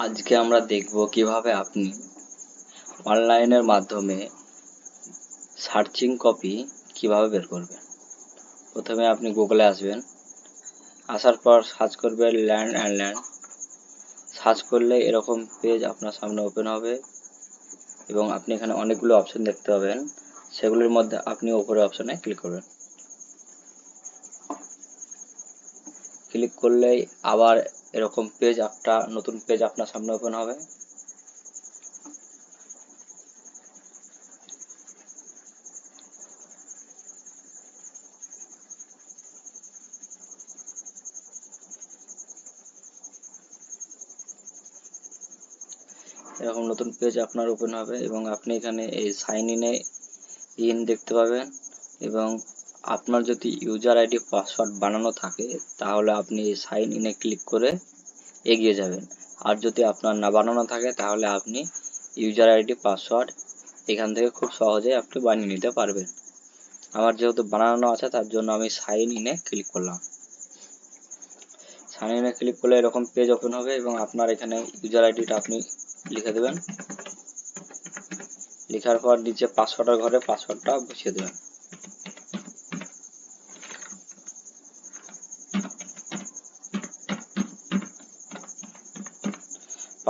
আজকে আমরা দেখব কীভাবে আপনি অনলাইনের মাধ্যমে সার্চিং কপি কীভাবে বের করবেন। প্রথমে আপনি গুগলে আসবেন। আসার পর সার্চ করবেন ল্যান্ড অ্যান্ড ল্যান্ড সার্চ করলে এরকম পেজ আপনার সামনে ওপেন হবে এবং আপনি এখানে অনেকগুলো অপশন দেখতে পাবেন। সেগুলির মধ্যে আপনি ওপরে অপশনে ক্লিক করবেন। ক্লিক করলেই আবার এরকম পেজ একটা, নতুন পেজ আপনার সামনে ওপেন হবে। এরকম নতুন পেজ আপনার ওপেন হবে এবং আপনি এখানে এই সাইন ইনে ইন দেখতে পাবেন এবং আপনার যদি ইউজার আইডি পাসওয়ার্ড বানানো থাকে, তাহলে আপনি সাইন ইনে ক্লিক করে এগিয়ে যাবেন। আর যদি আপনার না বানানো থাকে, তাহলে আপনি ইউজার আইডি পাসওয়ার্ড এখান থেকে খুব সহজে আপনি বানিয়ে নিতে পারবেন। আমার যেহেতু বানানো আছে, তার জন্য আমি সাইন ইনে ক্লিক করলাম। সাইন ইনে ক্লিক করলে এরকম পেজ ওপেন হবে এবং আপনার এখানে ইউজার আইডিটা আপনি লিখে দেবেন। লেখার পর নিচে পাসওয়ার্ডের ঘরে পাসওয়ার্ডটা বসিয়ে দেবেন।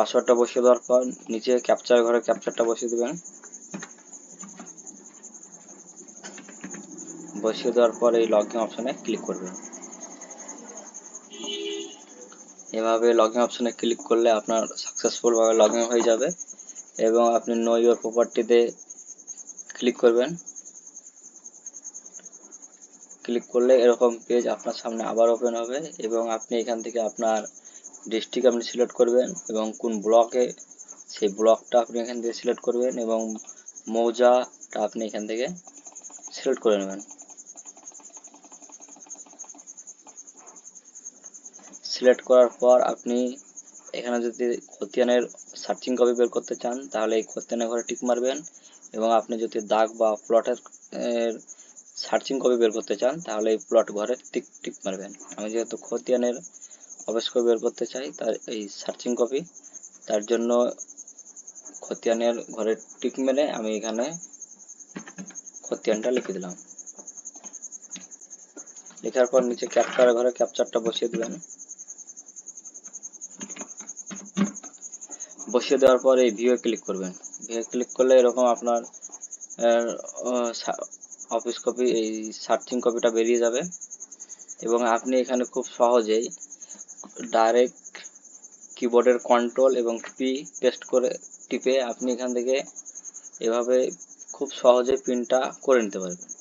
পাসওয়ার্ডটা বসিয়ে দেওয়ার পর নিচে ক্যাপচার ঘরে ক্যাপচারটা বসিয়ে দেবেন। বসিয়ে দেওয়ার পর এই লগ ইন অপশনে ক্লিক করবেন। এভাবে লগ ইন অপশনে ক্লিক করলে আপনার সাকসেসফুলভাবে লগ ইন হয়ে যাবে এবং আপনি নো ইউর প্রপার্টিতে ক্লিক করবেন। ক্লিক করলে এরকম পেজ আপনার সামনে আবার ওপেন হবে এবং আপনি এখান থেকে আপনার ডিস্ট্রিক্ট আপনি সিলেক্ট করবেন এবং কোন ব্লকে সেই ব্লকটা আপনি এখান থেকে সিলেক্ট করবেন এবং মৌজাটা আপনি এখান থেকে সিলেক্ট করে নেবেন। সিলেক্ট করার পর আপনি এখানে যদি খতিয়ানের সার্চিং কপি বের করতে চান, তাহলে এই খতিয়ানের ঘরে টিক মারবেন এবং আপনি যদি দাগ বা প্লটের সার্চিং কপি বের করতে চান, তাহলে এই প্লট ঘরে টিক টিক মারবেন। আমি যেহেতু খতিয়ানের কপি বের করতে চাই, তার এই সার্চিং কপি তার জন্য খতিয়ানের ঘরে টিক মেরে আমি এখানে খতিয়ানটা লিখে দিলাম। লেখার পর নিচে ক্যাপচার ঘরে ক্যাপচারটা বসিয়ে দিবেন। বসিয়ে দেওয়ার পর এই ভিউ ক্লিক করবেন। ভিউ ক্লিক করলে এরকম আপনার অফিস কপি এই সার্চিং কপিটা বেরিয়ে যাবে। এবং আপনি এখানে খুব সহজেই ডাইরেক্ট কিবোর্ডের কন্ট্রোল এবং পি পেস্ট করে টিপে আপনি এখান থেকে এভাবে খুব সহজে প্রিন্টটা করে নিতে পারবেন।